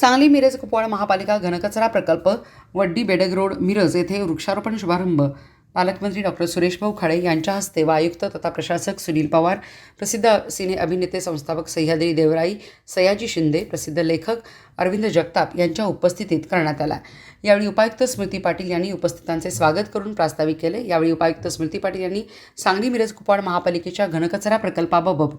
सांगली मिरज कुपवाड महापालिका घनकचरा प्रकल्प वड्डी बेडग रोड मिरज येथे वृक्षारोपण शुभारंभ पालकमंत्री डॉक्टर सुरेश भाऊ खाडे यांच्या हस्ते व आयुक्त तथा प्रशासक सुनील पवार प्रसिद्ध सिने अभिनेते संस्थापक सह्याद्री देवराई सयाजी शिंदे प्रसिद्ध लेखक अरविंद जगताप यांच्या उपस्थितीत करण्यात आला. यावेळी उपायुक्त स्मृती पाटील यांनी उपस्थितांचे स्वागत करून प्रास्ताविक केले. यावेळी उपायुक्त स्मृती पाटील यांनी सांगली मिरज कुपवाड महापालिकेच्या घनकचरा प्रकल्पाबाबत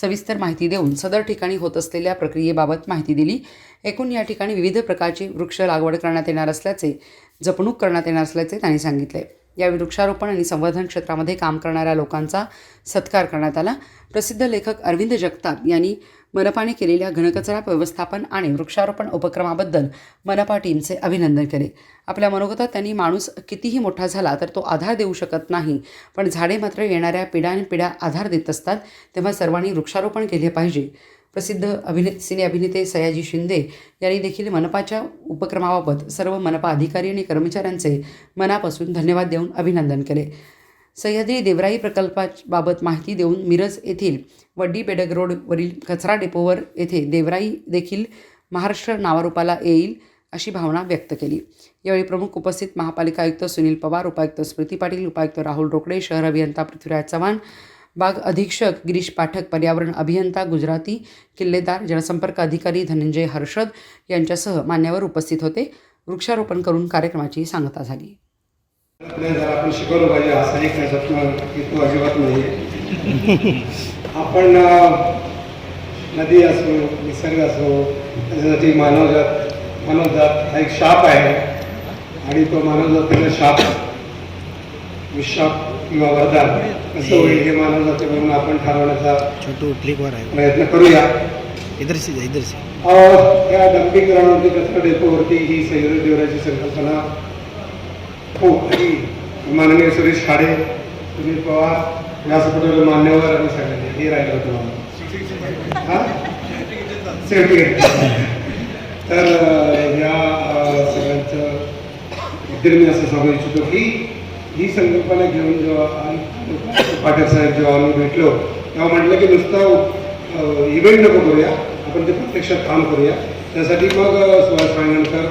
सविस्तर माहिती देऊन सदर ठिकाणी होत असलेल्या प्रक्रियेबाबत माहिती दिली. एकूण या ठिकाणी विविध प्रकारची वृक्ष लागवड करण्यात येणार असल्याचे जपणूक करण्यात येणार असल्याचे त्यांनी सांगितले. यावेळी वृक्षारोपण आणि संवर्धन क्षेत्रामध्ये काम करणाऱ्या लोकांचा सत्कार करण्यात आला. प्रसिद्ध लेखक अरविंद जगताप यांनी मनपाने केलेल्या घनकचरा व्यवस्थापन आणि वृक्षारोपण उपक्रमाबद्दल मनपा टीमचे अभिनंदन केले. आपल्या मनोगतात त्यांनी माणूस कितीही मोठा झाला तर तो आधार देऊ शकत नाही पण झाडे मात्र येणाऱ्या पिढ्यानपिढ्या आधार देत असतात तेव्हा सर्वांनी वृक्षारोपण केले पाहिजे. प्रसिद्ध अभिने सिने अभिनेते सयाजी शिंदे यांनी देखील मनपाच्या उपक्रमाबाबत सर्व मनपा अधिकारी आणि कर्मचाऱ्यांचे मनापासून धन्यवाद देऊन अभिनंदन केले. सह्याद्री देवराई प्रकल्पाबाबत माहिती देऊन मिरज येथील वड्डी पेडग रोडवरील कचरा डेपोवर येथे देवराई देखील महाराष्ट्र नावारूपाला येईल अशी भावना व्यक्त केली. यावेळी प्रमुख उपस्थित महापालिका आयुक्त सुनील पवार उपायुक्त स्मृती पाटील उपायुक्त राहुल रोकडे शहर अभियंता पृथ्वीराज चव्हाण बाग अधीक्षक गिरीश पाठक पर्यावरण अभियंता गुजराती किल्लेदार जनसंपर्क अधिकारी धनंजय हर्षद यांच्यासह मान्यवर उपस्थित होते. वृक्षारोपण करून कार्यक्रमाची सांगता झाली. आपण शिकवलं पाहिजे असा एक त्याच्यातनं हेतू अजिबात नाही. आपण नदी असो निसर्ग असो त्याच्यासाठी मानवजात मानवजात हा एक शाप आहे. आणि तो मानवजातीचा शाप विशाप किंवा वरदान. कसं होईल हे मानवजाती म्हणून आपण ठरवण्याचा छोटू क्लिक वर आहे. प्रयत्न करूया. इधर से जा इधर से या डम्पिंग ग्राउंडवरती कचरा डेपोवरती ही सह्याद्री देवराची संकल्पना. हो आणि माननीय सुरेश खाडे सुनील पवार व्यासपीठावर मान्यवर आणि सगळ्यांनी हे राहिलं होतं मला हा? तर या सगळ्यांचं मी असं सांगू इच्छितो की ही संकल्पना घेऊन जेव्हा आम्ही- पाटील साहेब जेव्हा आम्ही भेटलो तेव्हा म्हटलं की नुसतं इव्हेंट नको करूया आपण ते प्रत्यक्षात काम करूया. त्यासाठी मग सुहास रांगणकर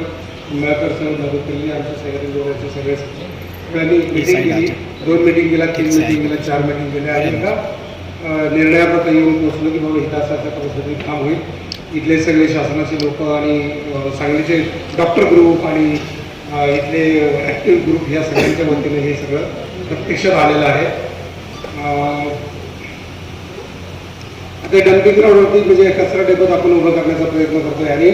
निंबाळकर सर जाधवकर्ली आमच्या सगळे जोड्याचे सगळे सगळ्यांनी मिटिंग केली. दोन मिटिंग केल्या तीन मिटिंग केल्या चार मिटिंग केल्या. आणि एका अं, निर्णयाप्रत येऊन पोहोचलो की बाबा हिता अशा पद्धतीने काम होईल. इथले सगळे शासनाचे लोक आणि सांगलीचे डॉक्टर ग्रुप आणि इथले ॲक्टिव्ह ग्रुप या सगळ्यांच्या वतीने हे सगळं प्रत्यक्षात आलेलं आहे. ते डम्पिंग ग्राउंडवरती म्हणजे कचरा डेपत आपण उभं करण्याचा प्रयत्न करतोय आणि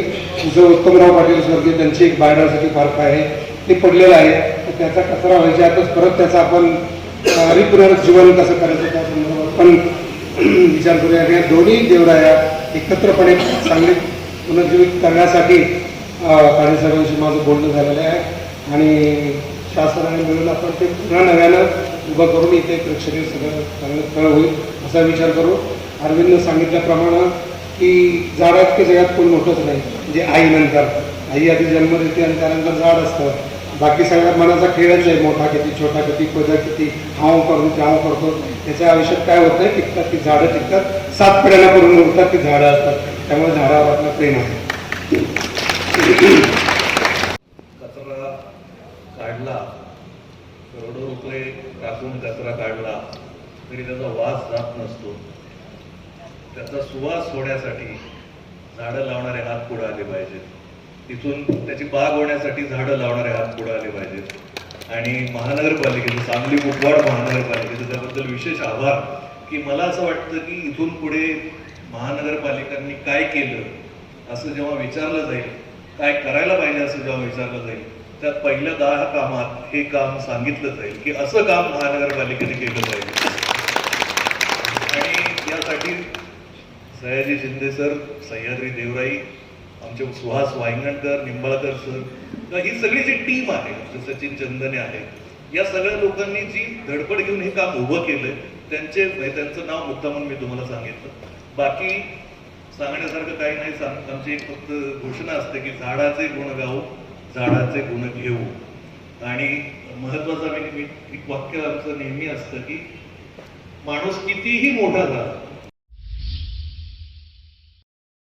जो उत्तमराव पाटील स्वर्गीय त्यांची एक बायोडायव्हर्सिटी पार्क आहे ते पडलेलं आहे. तर त्याचा कचरा व्हायच्या आतच परत त्याचा आपण अं, कसं करायचं त्या संदर्भात पण विचार करूया. या दोन्ही देवराया एकत्रपणे चांगले पुनर्जीवित करण्यासाठी साहेबांशी माझं बोलणं झालेलं आहे. आणि शासनाने मिळून आपण ते पुन्हा नव्यानं उभं करून इथे प्रेक्षणीय सगळं चांगलं स्थळ होईल असा विचार करू. अरविंद सांगितल्याप्रमाणे की झाडात की जगात कोण मोठंच नाही म्हणजे आईनंतर आई आधी जन्म देते आणि त्यानंतर झाड असतं. बाकी सगळ्या मनाचा खेळच आहे मोठा किती छोटा किती पद किती हाव करतो त्याव करतो. त्याच्या आयुष्यात काय होत नाही टिकतात की झाडं टिकतात. सात पिढ्यांना करून उरतात ती झाडं असतात. त्यामुळे झाडावर आपलं प्रेम आहे. कचरा काढला. करोडो रुपये टाकून कचरा काढला तरी त्याचा वास जात नसतो. त्याचा सुवास होण्यासाठी झाडं लावणारे हात पुढे आले पाहिजेत. तिथून त्याची बाग होण्यासाठी झाडं लावणारे हात पुढे आले पाहिजेत. आणि महानगरपालिकेचं सांगली कुपवाड महानगरपालिकेचं त्याबद्दल विशेष आभार की मला असं वाटतं की इथून पुढे महानगरपालिकांनी काय केलं असं जेव्हा विचारलं जाईल काय करायला पाहिजे असं जेव्हा विचारलं जाईल त्यात पहिल्या दहा कामात हे काम सांगितलं जाईल की असं काम महानगरपालिकेने केलं पाहिजे. आणि यासाठी सयाजी शिंदे सर सह्याद्री देवराई आमचे सुहास वायंगणकर निंबाळकर सर ही सगळी जी टीम आहे जे सचिन चंदने आहे या सगळ्या लोकांनी जी धडपड घेऊन हे काम उभं केलंय त्यांचे म्हणजे त्यांचं नाव मुद्दामून मी तुम्हाला सांगितलं. बाकी सांगण्यासारखं काही नाही. सांग आमची एक फक्त घोषणा असते की झाडाचे गुण गाऊ झाडाचे गुण घेऊ. आणि महत्वाचं मी एक वाक्य आमचं नेहमी असतं की माणूस कितीही मोठा झाला